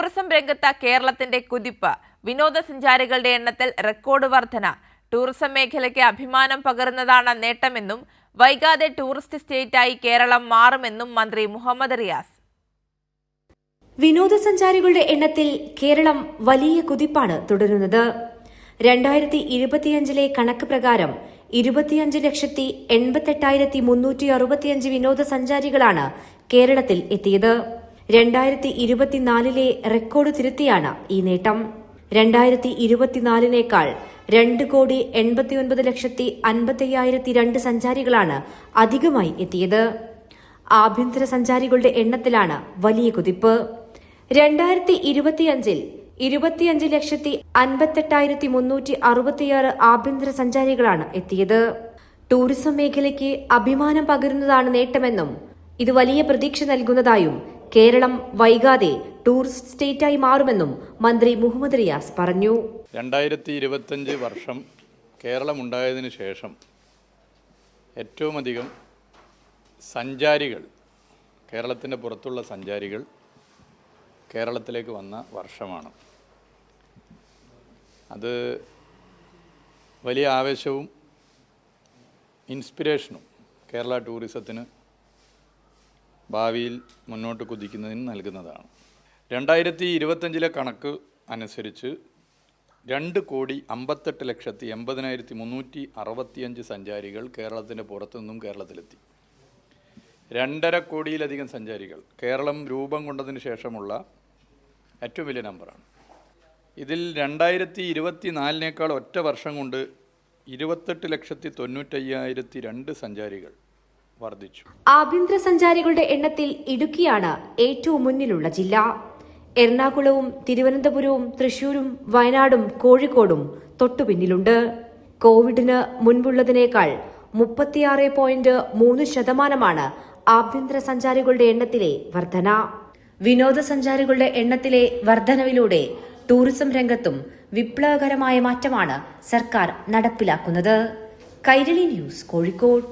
Tourism രംഗത്ത് കേരളത്തിന്റെ കുതിപ്പ് വിനോദസഞ്ചാരികളുടെ എണ്ണത്തിൽ റെക്കോർഡ് വർധന ടൂറിസം മേഖലയ്ക്ക് അഭിമാനം പകരുന്നതാണ് നേട്ടമെന്നും വൈകാതെ ടൂറിസ്റ്റ് സ്റ്റേറ്റായി കേരളം മാറുമെന്നും മന്ത്രി മുഹമ്മദ് റിയാസ്. വിനോദസഞ്ചാരികളുടെ എണ്ണത്തിൽ കേരളം വലിയ കുതിപ്പാണ് തുടരുന്നത്. രണ്ടായിരത്തി ഇരുപത്തിയഞ്ചിലെ കണക്ക് പ്രകാരം ഇരുപത്തിയഞ്ച് ലക്ഷത്തി എൺപത്തെട്ടായിരത്തി മുന്നൂറ്റി അറുപത്തിയഞ്ച് വിനോദസഞ്ചാരികളാണ് കേരളത്തിൽ എത്തിയത്. രണ്ടായിരത്തി ഇരുപത്തിനാലിലെ റെക്കോർഡ് തിരുത്തിയാണ് ഈ നേട്ടം. രണ്ടായിരത്തി ഇരുപത്തിനാലിനേക്കാൾ രണ്ട് കോടി എൺപത്തിയൊൻപത് ലക്ഷത്തി അൻപത്തയ്യായിരത്തി രണ്ട് സഞ്ചാരികളാണ് അധികമായി എത്തിയത്. ആഭ്യന്തര സഞ്ചാരികളുടെ എണ്ണത്തിലാണ് വലിയ കുതിപ്പ്. രണ്ടായിരത്തി ഇരുപത്തിയഞ്ചിൽ ഇരുപത്തിയഞ്ച് ലക്ഷത്തി അൻപത്തെട്ടായിരത്തി മുന്നൂറ്റി അറുപത്തിയാറ് ആഭ്യന്തര സഞ്ചാരികളാണ് എത്തിയത്. ടൂറിസം മേഖലയ്ക്ക് അഭിമാനം പകരുന്നതാണ് നേട്ടമെന്നും ഇത് വലിയ പ്രതീക്ഷ നൽകുന്നതായും കേരളം വൈകാതെ ടൂറിസ്റ്റ് സ്റ്റേറ്റായി മാറുമെന്നും മന്ത്രി മുഹമ്മദ് റിയാസ് പറഞ്ഞു. രണ്ടായിരത്തി ഇരുപത്തഞ്ച് വർഷം കേരളമുണ്ടായതിനു ശേഷം ഏറ്റവും അധികം സഞ്ചാരികൾ കേരളത്തിന്റെ പുറത്തുള്ള സഞ്ചാരികൾ കേരളത്തിലേക്ക് വന്ന വർഷമാണ്. അത് വലിയ ആവേശവും ഇൻസ്പിരേഷനും കേരള ടൂറിസത്തിന് ഭാവിയിൽ മുന്നോട്ട് കുതിക്കുന്നതിന് നൽകുന്നതാണ്. രണ്ടായിരത്തി ഇരുപത്തഞ്ചിലെ കണക്ക് അനുസരിച്ച് രണ്ട് കോടി അമ്പത്തെട്ട് ലക്ഷത്തി എൺപതിനായിരത്തി മുന്നൂറ്റി അറുപത്തിയഞ്ച് സഞ്ചാരികൾ കേരളത്തിന്റെ പുറത്തുനിന്നും കേരളത്തിലെത്തി. രണ്ടര കോടിയിലധികം സഞ്ചാരികൾ. കേരളം രൂപം കൊണ്ടതിന് ശേഷമുള്ള ഏറ്റവും വലിയ നമ്പറാണ്. ഇതിൽ രണ്ടായിരത്തി ഇരുപത്തി നാലിനേക്കാൾ ഒറ്റ വർഷം കൊണ്ട് ഇരുപത്തെട്ട് ലക്ഷത്തി തൊണ്ണൂറ്റയ്യായിരത്തി രണ്ട് സഞ്ചാരികൾ വർദ്ധിച്ചു. ആഭ്യന്തര സഞ്ചാരികളുടെ എണ്ണത്തിൽ ഇടുക്കിയാണ് ഏറ്റവും മുന്നിലുള്ള ജില്ല. എറണാകുളവും തിരുവനന്തപുരവും തൃശൂരും വയനാടും കോഴിക്കോടും തൊട്ടുപിന്നിലുണ്ട്. കോവിഡിന് മുൻപുള്ളതിനേക്കാൾ മുപ്പത്തിയാറ് പോയിന്റ് മൂന്ന് ശതമാനമാണ് ആഭ്യന്തര സഞ്ചാരികളുടെ എണ്ണത്തിലെ വർധന. വിനോദസഞ്ചാരികളുടെ എണ്ണത്തിലെ വർധനവിലൂടെ ടൂറിസം രംഗത്തും വിപ്ലവകരമായ മാറ്റമാണ് സർക്കാർ നടപ്പിലാക്കുന്നത്. കൈരളി ന്യൂസ് കോഴിക്കോട്.